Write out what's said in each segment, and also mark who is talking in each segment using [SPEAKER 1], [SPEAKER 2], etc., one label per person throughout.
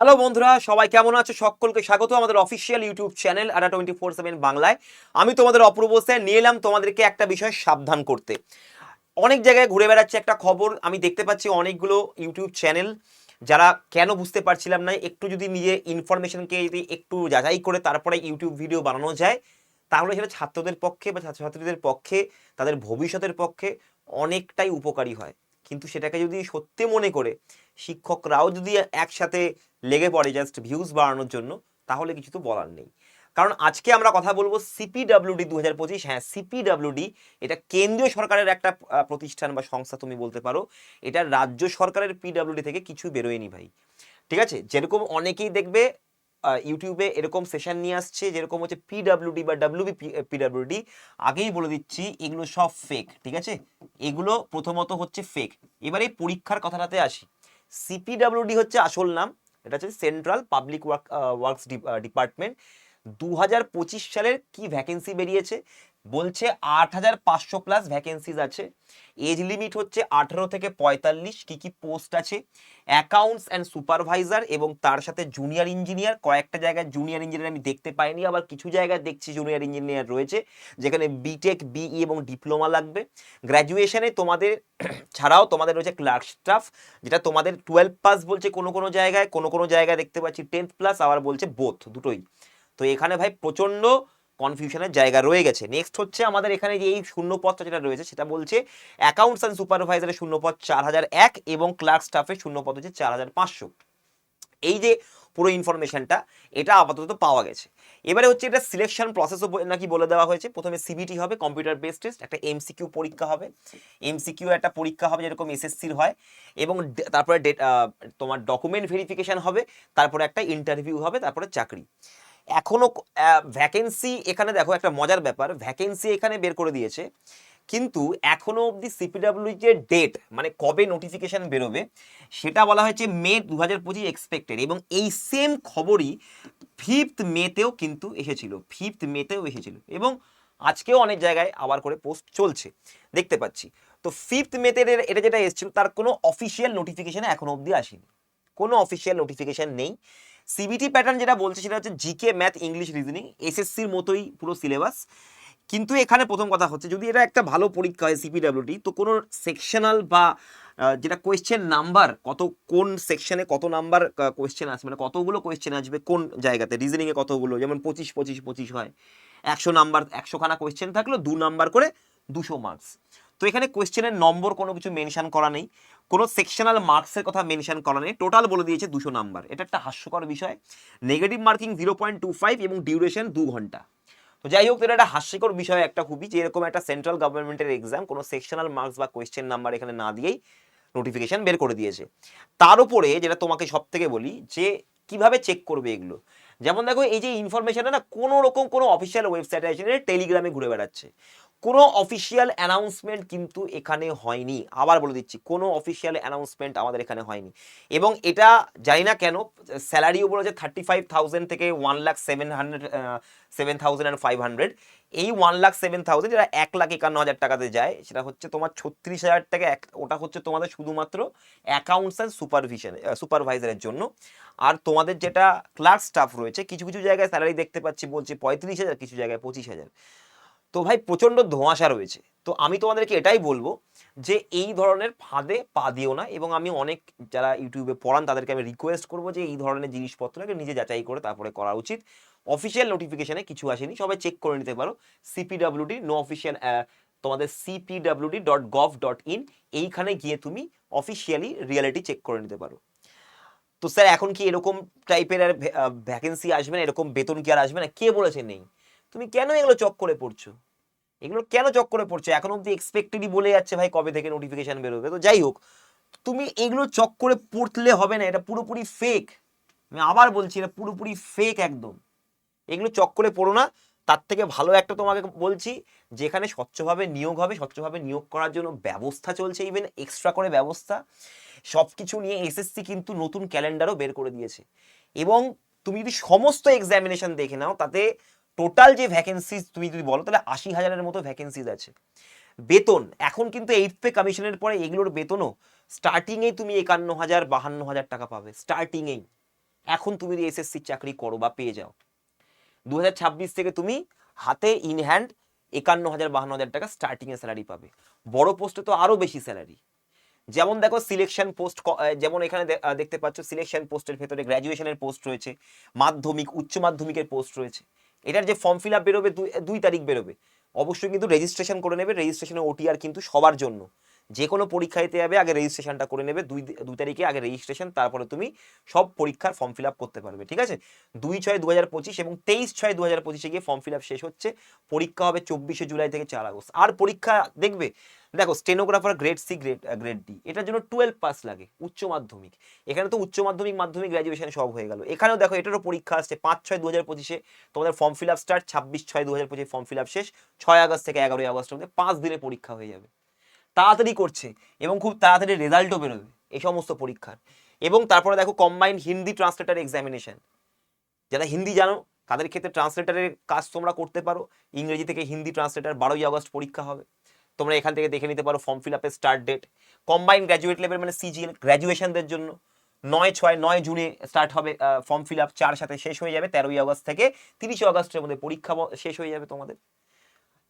[SPEAKER 1] Hello বন্ধুরা, সবাই কেমন আছো? সকলকে স্বাগত আমাদের official YouTube channel Adda twenty four seven বাংলায়। আমি তোমাদের অপূর্ব স্যার নিয়ে এলাম তোমাদেরকে একটা বিষয় সাবধান করতে। অনেক জায়গায় ঘুরে বেড়াচ্ছে একটা খবর, আমি দেখতে পাচ্ছি অনেকগুলো ইউটিউব চ্যানেল যারা কেন বুঝতে পারছিলাম না, একটু যদি নিজে ইনফরমেশনকে যদি একটু যাচাই করে তারপরে ইউটিউব ভিডিও বানানো যায়, তাহলে সেটা ছাত্রদের পক্ষে বা ছাত্রছাত্রীদের পক্ষে, তাদের ভবিষ্যতের পক্ষে অনেকটাই উপকারী হয়। কিন্তু সেটাকে যদি সত্যি মনে করে, শিক্ষকরাও যদি একসাথে লেগে পড়ে জাস্ট ভিউজ বাড়ানোর জন্য, তাহলে কিছু তো বলার নেই। কারণ আজকে আমরা কথা বলব সিপিডাব্লিউডি দু হাজার পঁচিশ। হ্যাঁ সিপিডাব্লিউডি এটা কেন্দ্রীয় সরকারের একটা প্রতিষ্ঠান বা সংস্থা তুমি বলতে পারো। এটা রাজ্য সরকারের পিডাব্লিউডি থেকে কিছু বেরোয়নি ভাই। ঠিক আছে? যেরকম অনেকেই দেখবে ইউটিউবে এরকম সেশন নিয়ে আসছে, যেরকম হচ্ছে পিডাব্লিউডি বা ডাব্লিউবি পিডাব্লিউডি আগেই বলে দিচ্ছি, এগুলো সব ফেক ঠিক আছে? এগুলো প্রথমত হচ্ছে ফেক এবারে এই পরীক্ষার কথাটাতে আসি। সিপিডাব্লিউডি হচ্ছে আসল নাম এটা হচ্ছে central public work works department দু হাজার পঁচিশ সালের কি ভ্যাকেন্সি বেরিয়েছে? বলছে আট হাজার পাঁচশো প্লাস ভ্যাকেন্সিজ আছে। এজ লিমিট হচ্ছে আঠেরো থেকে পঁয়তাল্লিশ। কি কি পোস্ট আছে? অ্যাকাউন্টস অ্যান্ড সুপারভাইজার এবং তার সাথে জুনিয়র ইঞ্জিনিয়ার কয়েকটা জায়গায় জুনিয়র ইঞ্জিনিয়ার আমি দেখতে পাইনি, আবার কিছু জায়গায় দেখছি জুনিয়র ইঞ্জিনিয়ার রয়েছে, যেখানে বিটেক বিই এবং ডিপ্লোমা লাগবে। গ্র্যাজুয়েশনে তোমাদের ছাড়াও তোমাদের রয়েছে ক্লার্ক স্টাফ যেটা তোমাদের টুয়েলভ পাস বলছে কোনো কোনো জায়গায়, কোনো কোনো জায়গায় দেখতে পাচ্ছি টেন্থ প্লাস আবার বলছে বোথ দুটোই। তো এখানে ভাই প্রচণ্ড কনফিউশনের জায়গা রয়ে গেছে। নেক্সট হচ্ছে আমাদের এখানে যে এই শূন্যপদটা যেটা রয়েছে, সেটা বলছে অ্যাকাউন্টস অ্যান্ড সুপারভাইজারের শূন্যপদ চার হাজার এক এবং ক্লার্ক স্টাফের শূন্য শূন্যপদ হচ্ছে চার হাজার পাঁচশো। এই যে পুরো ইনফরমেশনটা এটা আপাতত পাওয়া গেছে। এবারে হচ্ছে এটা সিলেকশন প্রসেসও নাকি বলে দেওয়া হয়েছে। প্রথমে সিবিটি হবে কম্পিউটার বেসড টেস্ট একটা এমসিকিউ পরীক্ষা হবে। এমসিকিউ একটা পরীক্ষা হবে যেরকম এসএসসির হয় এবং তারপরে তোমার ডকুমেন্ট ভেরিফিকেশন হবে, তারপরে একটা ইন্টারভিউ হবে, তারপরে চাকরি। এখনও ভ্যাকেন্সি এখানে দেখো একটা মজার ব্যাপার ভ্যাকেন্সি এখানে বের করে দিয়েছে। কিন্তু এখনও অবধি সিপিডাব্লিউ যে ডেট মানে কবে নোটিফিকেশন বেরোবে, সেটা বলা হয়েছে মে দু হাজার পঁচিশ এক্সপেক্টেড এবং এই সেম খবরই ফিফথ মেতেও কিন্তু এসেছিল ফিফথ মেতেও এসেছিল এবং আজকেও অনেক জায়গায় আবার করে পোস্ট চলছে। দেখতে পাচ্ছি। তো ফিফথ মেতে এটা যেটা এসেছিল, তার কোনো অফিসিয়াল নোটিফিকেশান এখনও অবধি আসেনি। কোনো অফিসিয়াল নোটিফিকেশান নেই। সিবিটি প্যাটার্ন যেটা বলছে সেটা হচ্ছে জিকে ম্যাথ ইংলিশ রিজনিং এসএসসির মতোই পুরো সিলেবাস কিন্তু এখানে প্রথম কথা হচ্ছে, যদি এটা একটা ভালো পরীক্ষা হয় সিপিডাব্লিউটি তো কোনো সেকশনাল বা যেটা কোয়েশ্চেন নাম্বার কত, কোন সেকশনে কত নাম্বার কোয়েশ্চেন আসবে মানে কতগুলো কোয়েশ্চেন আসবে, কোন জায়গাতে রিজনিংয়ে কতগুলো, যেমন পঁচিশ পঁচিশ পঁচিশ হয়। একশো নাম্বার একশোখানা কোয়েশ্চেন থাকল, দু নাম্বার করে দুশো মার্কস তো এখানে কোয়েশ্চেনের নম্বর কোনো কিছু মেনশন করা নেই। কোনো সেকশনাল মার্কসের কথা মেনশন করা নেই। টোটাল বলে দিয়েছে দুশো নাম্বার এটা একটা হাস্যকর বিষয়। Negative marking zero point two five এবং ডিউরেশন দু ঘণ্টা। তো যাই হোক, এটা একটা হাস্যকর বিষয় একটা খুবই, যে এরকম একটা সেন্ট্রাল গভর্নমেন্টের এক্সাম কোনো সেকশনাল মার্কস বা কোয়েশ্চেন নাম্বার এখানে না দিয়েই নোটিফিকেশন বের করে দিয়েছে। তার উপরে যেটা তোমাকে সব থেকে বলি, যে কীভাবে চেক করবে এগুলো? যেমন দেখো, এই যে ইনফরমেশনটা না কোনো রকম কোনো অফিসিয়াল ওয়েবসাইটে আছে টেলিগ্রামে ঘুরে বেড়াচ্ছে। কোনো অফিসিয়াল অ্যানাউন্সমেন্ট কিন্তু এখানে হয়নি। আবার বলে দিচ্ছি, কোনো অফিসিয়াল অ্যানাউন্সমেন্ট আমাদের এখানে হয়নি। এবং এটা জানি না কেন স্যালারিও বলেছে থার্টি ফাইভ থাউজেন্ড থেকে one lakh seven hundred seven thousand and five hundred এই ওয়ান লাখ সেভেন থাউজেন্ড যেটা এক লাখ একান্ন হাজার টাকাতে যায়, সেটা হচ্ছে তোমার ছত্রিশ হাজার টাকা এক, ওটা হচ্ছে তোমাদের শুধুমাত্র অ্যাকাউন্টস অ্যান্ড সুপারভিশন সুপারভাইজারের জন্য। আর তোমাদের যেটা ক্লার্ক স্টাফ রয়েছে, কিছু কিছু জায়গায় স্যালারি দেখতে পাচ্ছি বলছে পঁয়ত্রিশ হাজার, কিছু জায়গায় পঁচিশ হাজার। তো ভাই প্রচণ্ড ধোঁয়াশা রয়েছে। তো আমি তোমাদেরকে এটাই বলব যে এই ধরনের ফাঁদে পা দিও না এবং আমি অনেক যারা ইউটিউবে পড়ান তাদেরকে আমি রিকোয়েস্ট করব যে এই ধরনের জিনিসপত্রকে নিজে যাচাই করে তারপরে করা উচিত। অফিসিয়াল নোটিফিকেশানে কিছু আসেনি, সবাই চেক করে নিতে পারো। সিপিডাব্লিউডি নো অফিসিয়াল তোমাদের CPWD dot gov dot in এইখানে গিয়ে তুমি অফিসিয়ালি রিয়ালিটি চেক করে নিতে পারো। তো স্যার এখন কি এরকম টাইপের আর ভ্যাকেন্সি আসবে না? এরকম বেতন কি আর আসবে না? কে বলেছে নেই? তুমি কেন এগুলো চক করে পড়ছো? এগুলো কেন চক করে পড়ছো? এখন অব্দি এক্সপেক্টেডই বলে যাচ্ছে ভাই কবে থেকে নোটিফিকেশান বেরোবে। তো যাই হোক, তুমি এগুলো চক করে পড়লে হবে না, এটা পুরোপুরি ফেক আমি আবার বলছি, এটা পুরোপুরি ফেক একদম। এগুলো চক করে পড়ো না। তার থেকে ভালো একটা তোমাকে বলছি, যেখানে স্বচ্ছভাবে নিয়োগ হবে, স্বচ্ছভাবে নিয়োগ করার জন্য ব্যবস্থা চলছে ইভেন এক্সট্রা করে ব্যবস্থা। সব কিছু নিয়ে এসএসসি কিন্তু নতুন ক্যালেন্ডারও বের করে দিয়েছে। এবং তুমি যদি সমস্ত এক্সামিনেশন দেখে নাও, তাতে টোটাল যে ভ্যাকেন্সিজ তুমি যদি বলো, তাহলে আশি হাজারের মতো ভ্যাকেন্সিজ আছে। বেতন, এখন কিন্তু এইট পে কমিশনের পরে এগুলোর বেতনও স্টার্টিংয়েই তুমি একান্ন হাজার, বাহান্ন হাজার টাকা পাবে স্টার্টিংয়েই এখন তুমি যদি এসএসসির চাকরি করো বা পেয়ে যাও। দু হাজার ছাব্বিশ থেকে তুমি হাতে ইন হ্যান্ড একান্ন হাজার, বাহান্ন হাজার টাকা স্টার্টিংয়ে স্যালারি পাবে। বড় পোস্টে তো আরও বেশি স্যালারি যেমন দেখো সিলেকশন পোস্ট যেমন এখানে দেখতে পাচ্ছ সিলেকশন পোস্টের ভেতরে গ্র্যাজুয়েশনের পোস্ট রয়েছে, মাধ্যমিক, উচ্চ মাধ্যমিকের পোস্ট রয়েছে। এটার যে ফর্ম ফিল আপ বেরোবে দুই- তারিখ বেরোবে। অবশ্যই কিন্তু রেজিস্ট্রেশন করে নেবে। রেজিস্ট্রেশনের ওটিআর কিন্তু সবার জন্য। যে কোনো পরীক্ষা দিতে যাবে, আগে রেজিস্ট্রেশনটা করে নেবে, দুই দুই তারিখে আগে রেজিস্ট্রেশন তারপরে তুমি সব পরীক্ষার ফর্ম ফিল আপ করতে পারবে, ঠিক আছে? দুই ছয় দু হাজার পঁচিশ এবং তেইশ ছয় দু হাজার পঁচিশে গিয়ে ফর্ম ফিল আপ শেষ হচ্ছে, পরীক্ষা হবে চব্বিশে জুলাই থেকে চার আগস্ট। আর পরীক্ষা দেখবে, দেখো stenographer grade C grade grade D এটার জন্য টুয়েলভ পাস লাগে, উচ্চ মাধ্যমিক। এখানে তো উচ্চ মাধ্যমিক মাধ্যমিক গ্র্যাজুয়েশন সব হয়ে গেল। এখানেও দেখো এটারও পরীক্ষা আসছে, পাঁচ ছয় দু হাজার পঁচিশে তোমাদের ফর্ম ফিল আপ স্টার্ট ছাব্বিশ ছয় দু হাজার পঁচিশে ফর্ম ফিল আপ শেষ, ছয় আগস্ট থেকে এগারোই আগস্টের মধ্যে পাঁচ দিনে পরীক্ষা হয়ে যাবে। তাড়াতাড়ি করছে এবং খুব তাড়াতাড়ি রেজাল্টও বেরোবে, এই সমস্ত পরীক্ষার। এবং তারপরে দেখো কম্বাইন্ড হিন্দি ট্রান্সলেটার এক্সামিনেশন যারা হিন্দি জানো, তাদের ক্ষেত্রে ট্রান্সলেটারের কাজ তোমরা করতে পারো। ইংরেজি থেকে হিন্দি ট্রান্সলেটার বারোই আগস্ট পরীক্ষা হবে। তোমরা এখান থেকে দেখে নিতে পারো ফর্ম ফিল আপের start date combined graduate level মানে সিজিএল গ্র্যাজুয়েশনদের জন্য নয় ছয়, নয় জুনে স্টার্ট হবে ফর্ম ফিল আপ চার সাথে শেষ হয়ে যাবে তেরোই আগস্ট থেকে তিরিশে আগস্টের মধ্যে পরীক্ষা শেষ হয়ে যাবে তোমাদের।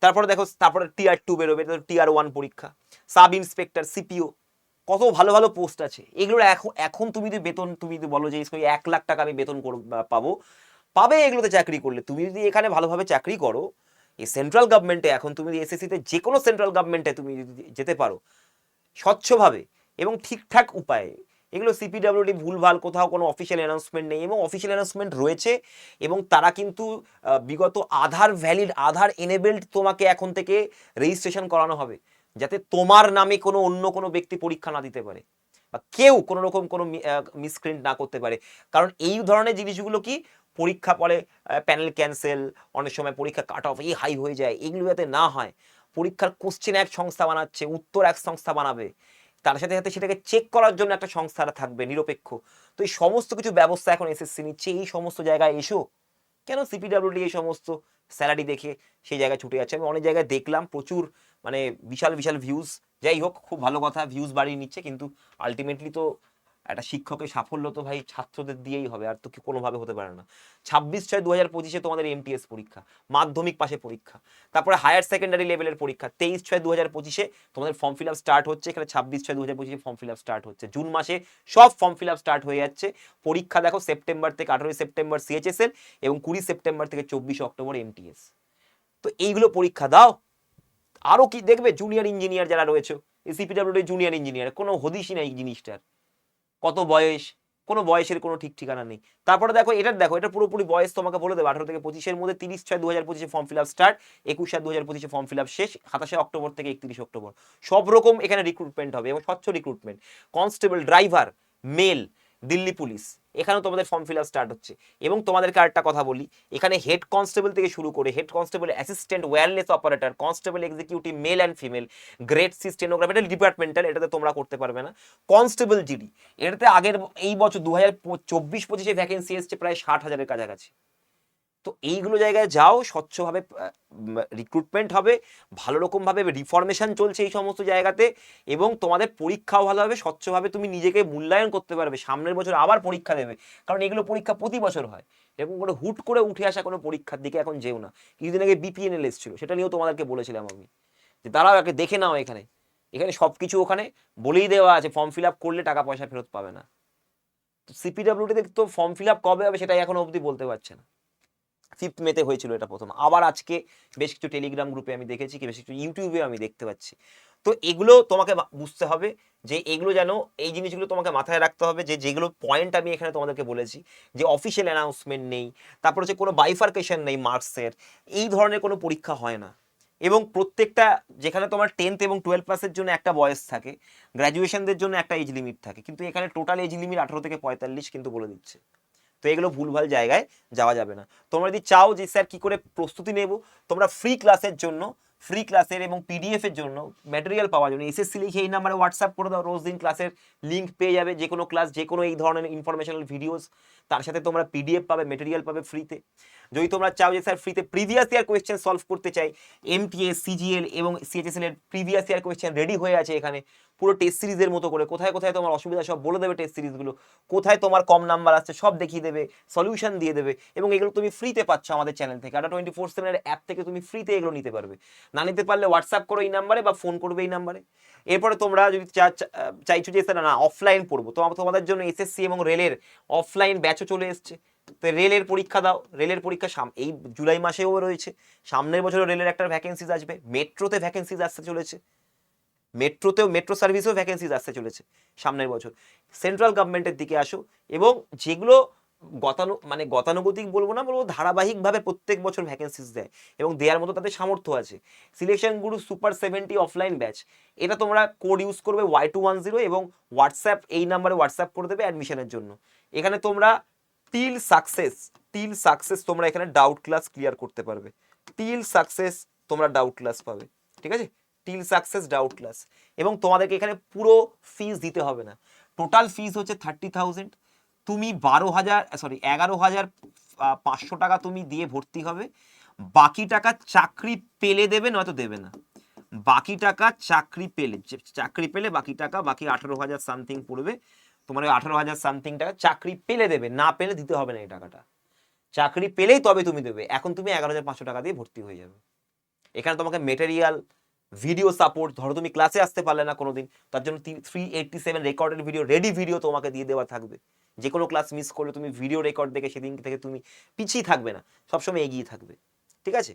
[SPEAKER 1] তারপরে দেখো, তারপরে টিআর টু বেরোবে টিআর ওয়ান পরীক্ষা। সাব ইন্সপেক্টর সিপিও কত ভালো ভালো পোস্ট আছে। এগুলো এখন এখন তুমি যদি বেতন, তুমি যদি বলো যে এক লাখ টাকা আমি বেতন পাবো, পাবে এগুলোতে চাকরি করলে। তুমি যদি এখানে ভালোভাবে চাকরি করো এই সেন্ট্রাল গভর্নমেন্টে এখন তুমি এসএসসিতে যে কোনো সেন্ট্রাল গভর্নমেন্টে তুমি যদি যেতে পারো, স্বচ্ছভাবে এবং ঠিকঠাক উপায়ে এগুলো সিপিডাব্লিউডি ভুলভাল কোথাও কোনো অফিসিয়াল অ্যানাউন্সমেন্ট নেই এবং অফিসিয়াল অ্যানাউন্সমেন্ট রয়েছে এবং তারা কিন্তু বিগত আধার ভ্যালিড আধার এনেবেলড তোমাকে এখন থেকে রেজিস্ট্রেশন করানো হবে, যাতে তোমার নামে কোনো অন্য কোনো ব্যক্তি পরীক্ষা না দিতে পারে বা কেউ কোনো রকম কোনো মিসক্রিন্ট না করতে পারে। কারণ এই ধরনের জিনিসগুলো কি, পরীক্ষা পরে প্যানেল ক্যান্সেল অনেক সময় পরীক্ষা কাট অফ এই হাই হয়ে যায়, এগুলো যাতে না হয়, পরীক্ষার কোশ্চেন এক সংস্থা বানাচ্ছে, উত্তর এক সংস্থা বানাবে তার সাথে সাথে সেটাকে চেক করার জন্য একটা সংস্থা থাকবে, নিরপেক্ষ। তো এই সমস্ত কিছু ব্যবস্থা এখন এসএসসি নিচ্ছে, এই সমস্ত জায়গায় এসো। কেন সিপিডাব্লিউডি এই সমস্ত স্যালারি দেখে সেই জায়গায় ছুটে যাচ্ছে? আমি অনেক জায়গায় দেখলাম, প্রচুর মানে বিশাল বিশাল ভিউজ যাই হোক, খুব ভালো কথা ভিউজ বাড়িয়ে নিচ্ছে, কিন্তু আলটিমেটলি তো একটা শিক্ষকের সাফল্য তো ভাই ছাত্রদের দিয়েই হবে, আর তো কি কোনোভাবে হতে পারে না। ছাব্বিশ ছয় দু হাজার পঁচিশে তোমাদের এমটিএস পরীক্ষা, মাধ্যমিক পাশে পরীক্ষা, তারপরে হায়ার সেকেন্ডারি লেভেলের পরীক্ষা, তেইশ ছয় দু হাজার পঁচিশে তোমাদের ফর্ম ফিল আপ স্টার্ট হচ্ছে, এখানে ছাব্বিশ ছয় দু হাজার পঁচিশে ফর্ম ফিল আপ স্টার্ট হচ্ছে। জুন মাসে সব ফর্ম ফিল আপ স্টার্ট হয়ে যাচ্ছে। পরীক্ষা দেখো সেপ্টেম্বর থেকে আঠারোই সেপ্টেম্বর সিএইচএসএল এবং কুড়ি সেপ্টেম্বর থেকে চব্বিশে অক্টোবর এমটিএস তো এইগুলো পরীক্ষা দাও। আরও কি দেখবে? জুনিয়র ইঞ্জিনিয়ার যারা রয়েছে সিপিডাব্লিউডি জুনিয়র ইঞ্জিনিয়ার কোনো হদিশই নাই জিনিসটার। কত বয়স, কোনো বয়সের কোনো ঠিক ঠিকানা নেই। তারপরে দেখো এটার দেখো, এটা পুরোপুরি বয়স তোমাকে বলে দেবে। আঠারো থেকে পঁচিশের মধ্যে তিরিশ ছয় দু হাজার পঁচিশে ফর্ম ফিল আপ স্টার্ট একুশ সাত দু হাজার পঁচিশে ফর্ম ফিল আপ শেষ, সাতাশে অক্টোবর থেকে একত্রিশ অক্টোবর। সব রকম এখানে রিক্রুটমেন্ট হবে এবং স্বচ্ছ recruitment constable driver male Delhi police এখানেও তোমাদের ফর্ম ফিল আপ স্টার্ট হচ্ছে। এবং তোমাদেরকে আরেকটা কথা বলি, এখানে হেড কনস্টেবল থেকে শুরু করে head constable assistant wireless operator constable executive male and female grade C stenograph এটা ডিপার্টমেন্টাল এটাতে তোমরা করতে পারবে না। কনস্টেবল জিডি এটাতে আগের এই বছর দু হাজার চব্বিশ পঁচিশে ভ্যাকেন্সি এসছে প্রায় ষাট হাজারের কাছাকাছি। তো এইগুলো জায়গায় যাও, স্বচ্ছভাবে রিক্রুটমেন্ট হবে, ভালো রকমভাবে রিফরমেশন চলছে এই সমস্ত জায়গাতে এবং তোমাদের পরীক্ষাও ভালো হবে, স্বচ্ছভাবে তুমি নিজেকে মূল্যায়ন করতে পারবে, সামনের বছর আবার পরীক্ষা দেবে, কারণ এগুলো পরীক্ষা প্রতি বছর হয়। এরকম করে হুট করে উঠে আসা কোনো পরীক্ষার দিকে এখন যেও না। কিছুদিন আগে বিপিএনএল এসেছিল, সেটা নিয়েও তোমাদেরকে বলেছিলাম আমি, যে তারাও একে দেখে নাও এখানে। এখানে সব কিছু ওখানে বলেই দেওয়া আছে ফর্ম ফিল আপ করলে টাকা পয়সা ফেরত পাবে না। সিপিডাব্লিউডিতে তো ফর্ম ফিল আপ কবে হবে সেটাই এখনও অবধি বলতে পারছে না। ফিফথ মেতে হয়েছিল এটা প্রথম। আবার আজকে বেশ কিছু টেলিগ্রাম গ্রুপে আমি দেখেছি, কি বেশ কিছু ইউটিউবে আমি দেখতে পাচ্ছি। তো এগুলো তোমাকে বুঝতে হবে যে এগুলো যেন এই জিনিসগুলো তোমাকে মাথায় রাখতে হবে যে যেগুলো পয়েন্ট আমি এখানে তোমাদেরকে বলেছি, যে অফিসিয়াল অ্যানাউন্সমেন্ট নেই, তারপর হচ্ছে কোনো বাইফার্কেশন নেই মার্কসের এই ধরনের কোনো পরীক্ষা হয় না। এবং প্রত্যেকটা যেখানে তোমার টেন্থ এবং টুয়েলভ পাসের জন্য একটা বয়স থাকে গ্র্যাজুয়েশনদের জন্য একটা এজ লিমিট থাকে, কিন্তু এখানে টোটাল এজ লিমিট আঠারো থেকে পঁয়তাল্লিশ কিন্তু বলে দিচ্ছে। তো এগুলো ভুলভাল জায়গায় যাওয়া যাবে না। তোমরা যদি চাও যে, স্যার, কি করে প্রস্তুতি নেব, তোমরা ফ্রি ক্লাসের জন্য ফ্রি ক্লাসের এবং পিডিএফ এর জন্য ম্যাটেরিয়াল পাওয়ার জন্য এসএসসি লিখে এই নাম্বারে হোয়াটসঅ্যাপ করে দাও। রোজ দিন ক্লাসের লিঙ্ক পেয়ে যাবে যে কোনো ক্লাস যে কোনো এই ধরনের ইনফরমেশনাল ভিডিওস তার সাথে তোমরা পিডিএফ পাবে মেটেরিয়াল পাবে ফ্রিতে যদি তোমরা চাও যে স্যার ফ্রিতে প্রিভিয়াস ইয়ার কোয়েশ্চেন সলভ করতে চাই এমটিএস সিজিএল এবং সিএইচএসএল এর প্রিভিয়াস ইয়ার কোয়েশ্চেন রেডি হয়ে আছে এখানে, পুরো টেস্ট সিরিজের মতো করে। কোথায় কোথায় তোমার অসুবিধা সব বলে দেবে টেস্ট সিরিজগুলো কোথায় তোমার কম নাম্বার আসছে সব দেখিয়ে দেবে সলিউশন দিয়ে দেবে এবং এগুলো তুমি ফ্রিতে পাচ্ছ আমাদের চ্যানেল থেকে। আটা টোয়েন্টি ফোর সেভেনের অ্যাপ থেকে তুমি ফ্রিতে এগুলো নিতে পারবে। না নিতে পারলে হোয়াটসঅ্যাপ করো এই নাম্বারে বা ফোন করবে এই নাম্বারে এরপরে তোমরা যদি চাইছো যে স্যার, না অফলাইন পড়ব। তো তোমাদের জন্য এসএসসি এবং রেলের অফলাইন ব্যাচও চলে এসছে। তো রেলের পরীক্ষা দাও, রেলের পরীক্ষা সাম, এই জুলাই মাসেও রয়েছে। সামনের বছরও রেলের একটা ভ্যাকেন্সিজ আসবে। মেট্রোতে ভ্যাকেন্সিজ আসতে চলেছে। মেট্রোতেও, মেট্রো সার্ভিসেও ভ্যাকেন্সিজ আসতে চলেছে সামনের বছর। সেন্ট্রাল গভর্নমেন্টের দিকে আসো এবং যেগুলো গতানু মানে গতানুগতিক বলব না, বলব ধারাবাহিকভাবে প্রত্যেক বছর ভ্যাকেন্সিজ দেয় এবং দেওয়ার মতো তাদের সামর্থ্য আছে। সিলেকশন গুরু সুপার সেভেন্টি অফলাইন ব্যাচ এটা তোমরা কোড ইউজ করবে ওয়াই টু ওয়ান জিরো এবং হোয়াটসঅ্যাপ এই নাম্বারে হোয়াটসঅ্যাপ করে দেবে অ্যাডমিশনের জন্য। এখানে তোমরা টিল সাকসেস টিল সাকসেস তোমরা এখানে ডাউট ক্লাস ক্লিয়ার করতে পারবে। টিল সাকসেস তোমরা ডাউট ক্লাস পাবে, ঠিক আছে? টিল সাকসেস ডাউট ক্লাস এবং তোমাদেরকে এখানে পুরো ফিস দিতে হবে না। টোটাল ফিস হচ্ছে থার্টি থাউজেন্ড তুমি বারো হাজার সরি এগারো হাজার পাঁচশো টাকা তুমি দিয়ে ভর্তি হবে। বাকি টাকা চাকরি পেলে দেবে, নয়তো দেবে না। বাকি টাকা চাকরি পেলে চাকরি পেলে বাকি টাকা, বাকি আঠারো হাজার সামথিং পড়বে। তোমার আঠারো হাজার সামথিং টাকা চাকরি পেলে দেবে, না পেলে দিতে হবে না এই টাকাটা। চাকরি পেলেই তবে তুমি দেবে, এখন তুমি এগারো হাজার পাঁচশো টাকা দিয়ে ভর্তি হয়ে যাবে। এখানে তোমাকে মেটেরিয়াল ভিডিও সাপোর্ট ধরো তুমি ক্লাসে আসতে পারলে না কোনোদিন, তার জন্য three eighty seven recorded video ready video তোমাকে দিয়ে দেওয়া থাকবে। যে কোনো ক্লাস মিস করলে তুমি ভিডিও রেকর্ড দেখে সেদিন থেকে তুমি পিছিয়ে থাকবে না, সবসময় এগিয়ে থাকবে। ঠিক আছে?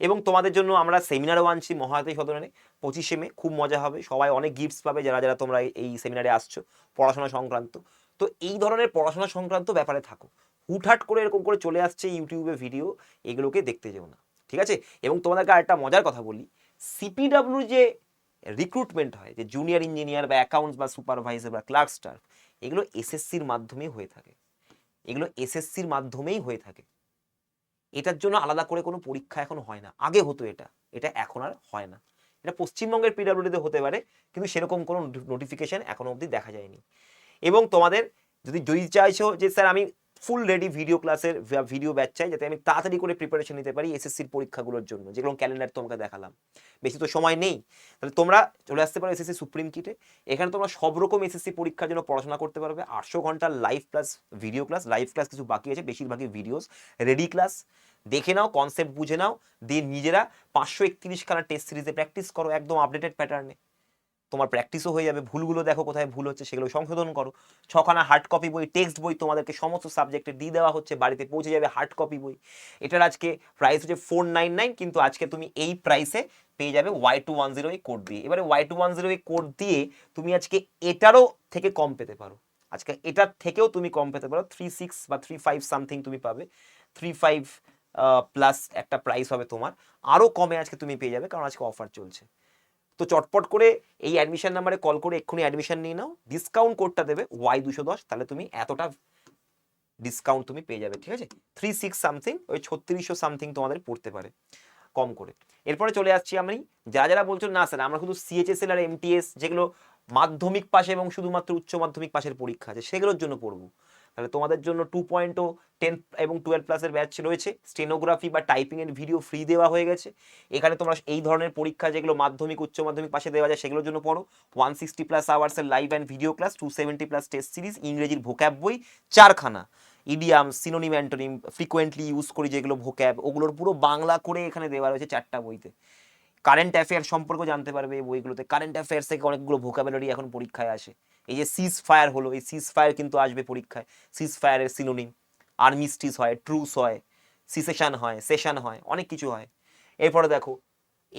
[SPEAKER 1] এবং তোমাদের জন্য আমরা সেমিনারও আনছি মহারাতি সদনে পঁচিশে মে, খুব মজা হবে। সবাই অনেক গিফটস পাবে যারা যারা তোমরা এই- এই সেমিনারে আসছো, পড়াশোনা সংক্রান্ত। তো এই ধরনের পড়াশোনা সংক্রান্ত ব্যাপারে থাকো। হুটহাট করে এরকম করে চলে আসছে ইউটিউবে ভিডিও এগুলোকে দেখতে যেও না। ঠিক আছে? এবং তোমাদেরকে আরেকটা মজার কথা বলি। সিপিডাব্লিউ যে রিক্রুটমেন্ট হয়, যে জুনিয়র ইঞ্জিনিয়ার বা অ্যাকাউন্টস বা সুপারভাইজার বা ক্লার্ক স্টাফ এগুলো এসএসসির মাধ্যমেই হয়ে থাকে। এগুলো এসএসসির মাধ্যমেই হয়ে থাকে। এটার জন্য আলাদা করে কোনো পরীক্ষা এখন হয় না। আগে হতো এটা। এটা এখন আর হয় না। এটা পশ্চিমবঙ্গের পিডাব্লিউডিতে হতে পারে, কিন্তু সেরকম কোনো নোটিফিকেশান এখনও অবধি দেখা যায়নি। এবং তোমাদের যদি যদি চাইছো যে, স্যার, আমি ফুল রেডি ভিডিও ক্লাসের ভিডিও ব্যাচ চাই যাতে আমি তাড়াতাড়ি করে প্রিপারেশন নিতে পারি এসএসসির পরীক্ষাগুলোর জন্য। যেগুলো ক্যালেন্ডার তোমাকে দেখালাম। বেশি তো সময় নেই। তাহলে তোমরা চলে আসতে পারো এসএসসি সুপ্রিম কিটে এখানে তোমরা সব রকম এসএসসি পরীক্ষার জন্য পড়াশোনা করতে পারবে। আটশো ঘণ্টার live plus video class live class কিছু বাকি আছে, বেশিরভাগই ভিডিওস রেডি ক্লাস দেখে নাও কনসেপ্ট বুঝে নাও। দিয়ে নিজেরা পাঁচশো একত্রিশ খানা টেস্ট সিরিজে প্র্যাকটিস করো, একদম আপডেটেড প্যাটার্নে তোমার প্র্যাকটিসও হয়ে যাবে, ভুলগুলো দেখো কোথায় ভুল হচ্ছে, সেগুলো সংশোধন করো। ছখানা হার্ড কপি বই টেক্সট বই তোমাদেরকে সমস্ত সাবজেক্টে দিয়ে দেওয়া হচ্ছে, বাড়িতে পৌঁছে যাবে হার্ড কপি বই। এটার আজকে প্রাইস হচ্ছে ফোর নাইন নাইন কিন্তু আজকে তুমি এই প্রাইসে পেয়ে যাবে ওয়াই টু ওয়ান জিরো এই কোড দিয়ে। এবারে ওয়াই টু ওয়ান জিরো এই কোড দিয়ে তুমি আজকে এটারও থেকে কম পেতে পারো। আজকে এটার থেকেও তুমি কম পেতে পারো থ্রি সিক্স বা থ্রি ফাইভ সামথিং তুমি পাবে। থ্রি ফাইভ প্লাস একটা প্রাইস হবে তোমার। আরও কমে আজকে তুমি পেয়ে যাবে, কারণ আজকে অফার চলছে। তো চটপট করে এই অ্যাডমিশন নাম্বারে কল করে এক্ষুনি অ্যাডমিশন নিয়ে নাও। ডিসকাউন্ট কোডটা দেবে ওয়াই দুশো দশ, তাহলে তুমি এতটা ডিসকাউন্ট তুমি পেয়ে যাবে, ঠিক আছে? থ্রি সিক্স সামথিং ওই ছত্রিশশো সামথিং তোমাদের পড়তে পারে, কম করে। এরপরে চলে আসছি আমি, যারা যারা বলছো, না স্যার আমরা শুধু সিএচএসএল আর এমটিএস যেগুলো মাধ্যমিক পাশে এবং শুধুমাত্র উচ্চ মাধ্যমিক পাশের পরীক্ষা আছে, সেগুলোর জন্য পড়ব। তাহলে তোমাদের জন্য টু পয়েন্ট ও টেন এবং টুয়েলভ প্লাসের ব্যাচ রয়েছে। স্টেনোগ্রাফি বা টাইপিং এর ভিডিও ফ্রি দেওয়া হয়ে গেছে। এখানে তোমরা এই ধরনের পরীক্ষা যেগুলো মাধ্যমিক, উচ্চ মাধ্যমিক পাশে দেওয়া যায় সেগুলোর জন্য পড়ো। One sixty plus আওয়ার্সের live and video class two seventy plus test series ইংরেজির ভোক্যাব বই, চারখানা। Idiom synonym antonym frequently use করি যেগুলো ভোক্যাব ওগুলোর পুরো বাংলা করে এখানে দেওয়া রয়েছে চারটা বইতে। কারেন্ট অ্যাফেয়ার সম্পর্কে জানতে পারবে এই বইগুলোতে। কারেন্ট অ্যাফেয়ার্স থেকে অনেকগুলো ভোকাবুলারি এখন পরীক্ষায় আসে। এই যে সিজ ফায়ার হলো, এই সিজ ফায়ার কিন্তু আসবে পরীক্ষায়। সিজ ফায়ারের সিনোনিম আর্মিস্টিস হয় ট্রুস হয় সিসেশন হয় সেশন হয়, অনেক কিছু হয়। এরপরে দেখো,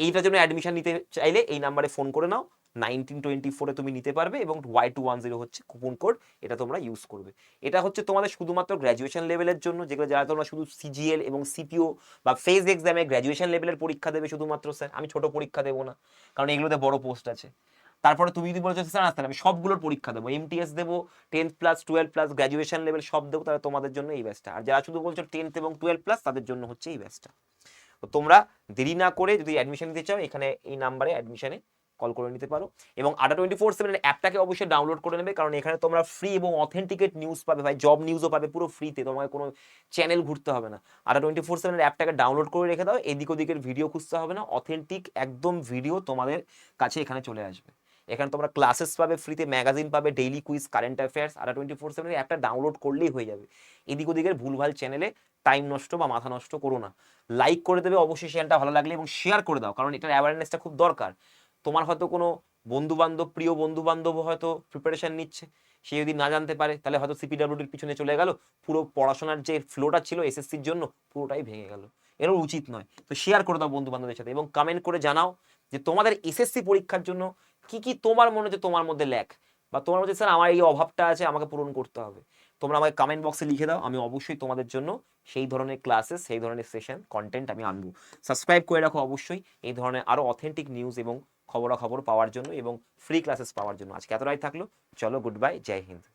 [SPEAKER 1] এইটার জন্য অ্যাডমিশন নিতে চাইলে এই নাম্বারে ফোন করে নাও নাইনটিন টোয়েন্টি ফোরে তুমি নিতে পারবে এবং ওয়াই টু ওয়ান জিরো হচ্ছে কুপন কোড এটা তোমরা ইউজ করবে। এটা হচ্ছে তোমাদের শুধুমাত্র গ্র্যাজুয়েশন লেভেলের জন্য, যেগুলো যারা তোমরা শুধু সিজিএল এবং সিপিও বা ফেজ এক্সামে গ্র্যাজুয়েশন লেভেলের পরীক্ষা দেবে শুধুমাত্র স্যার আমি ছোট পরীক্ষা দেবো না, কারণ এগুলোতে বড় পোস্ট আছে। তারপরে তুমি যদি বলছো স্যার আসতে আমি সবগুলোর পরীক্ষা দেবো। এমটিএস দেবো tenth plus twelve plus graduation level সব দেবো, তাহলে তোমাদের জন্য এই ব্যাচটা আর যারা শুধু বলছো টেন্থ এবং টুয়েলভ প্লাস তাদের জন্য হচ্ছে এই ব্যাচটা তো তোমরা দেরি না করে যদি অ্যাডমিশন নিতে চাও, এখানে এই নাম্বারে অ্যাডমিশনে কল করে নিতে পারো। এবং আটা টোয়েন্টি ফোর সেভেন অ্যাপটাকে অবশ্যই ডাউনলোড করে নেবে, কারণ এখানে তোমরা ফ্রি এবং অথেন্টিকেট নিউজ পাবে। ভাই জব নিউজও পাবে পুরো ফ্রিতে তোমাকে কোনো চ্যানেল ঘুরতে হবে না। আটা টোয়েন্টি ফোর সেভেন অ্যাপটাকে ডাউনলোড করে রেখে দাও এদিক ওদিকের ভিডিও খুঁজতে হবে না অথেন্টিক একদম ভিডিও তোমাদের কাছে এখানে চলে আসবে। এখানে তোমরা ক্লাসেস পাবে ফ্রিতে ম্যাগাজিন পাবে ডেইলি কুইজ কারেন্ট অ্যাফেয়ার্স আর টোয়েন্টি ফোর সেভেন অ্যাপটা ডাউনলোড করলেই হয়ে যাবে। এদিক ওদিকের ভুলভাল চ্যানেলে টাইম নষ্ট বা মাথা নষ্ট করো না। লাইক করে দেবে, অবশ্যই চ্যানেলটা ভালো লাগলে এবং শেয়ার করে দাও, কারণ এটার অ্যাওয়ারনেসটা খুব দরকার। তোমার হয়তো কোনো বন্ধু বান্ধব প্রিয় বন্ধু বান্ধব হয়তো প্রিপারেশন নিচ্ছে, সে যদি না জানতে পারে, তাহলে হয়তো সিপিডাব্লিউডির পিছনে চলে গেল, পুরো পড়াশোনার যে ফ্লোটা ছিল এসএসসির জন্য পুরোটাই ভেঙে গেল। এরও উচিত নয়। তো শেয়ার করে দাও বন্ধু বান্ধবের সাথে এবং কমেন্ট করে জানাও যে তোমাদের এসএসসি পরীক্ষার জন্য কি কি তোমার মনে হচ্ছে তোমার মধ্যে ল্যাক? বা তোমার মধ্যে স্যার আমার এই অভাবটা আছে, আমাকে পূরণ করতে হবে। তোমরা আমাকে কমেন্ট বক্সে লিখে দাও, আমি অবশ্যই তোমাদের জন্য সেই ধরনের ক্লাসেস সেই ধরনের সেশন কন্টেন্ট আমি আনব। সাবস্ক্রাইব করে রাখো অবশ্যই এই ধরনের আরও অথেন্টিক নিউজ এবং খবরাখবর পাওয়ার জন্য এবং ফ্রি ক্লাসেস পাওয়ার জন্য। আজকে এতটাই থাকল, চলো গুড বাই জয় হিন্দ।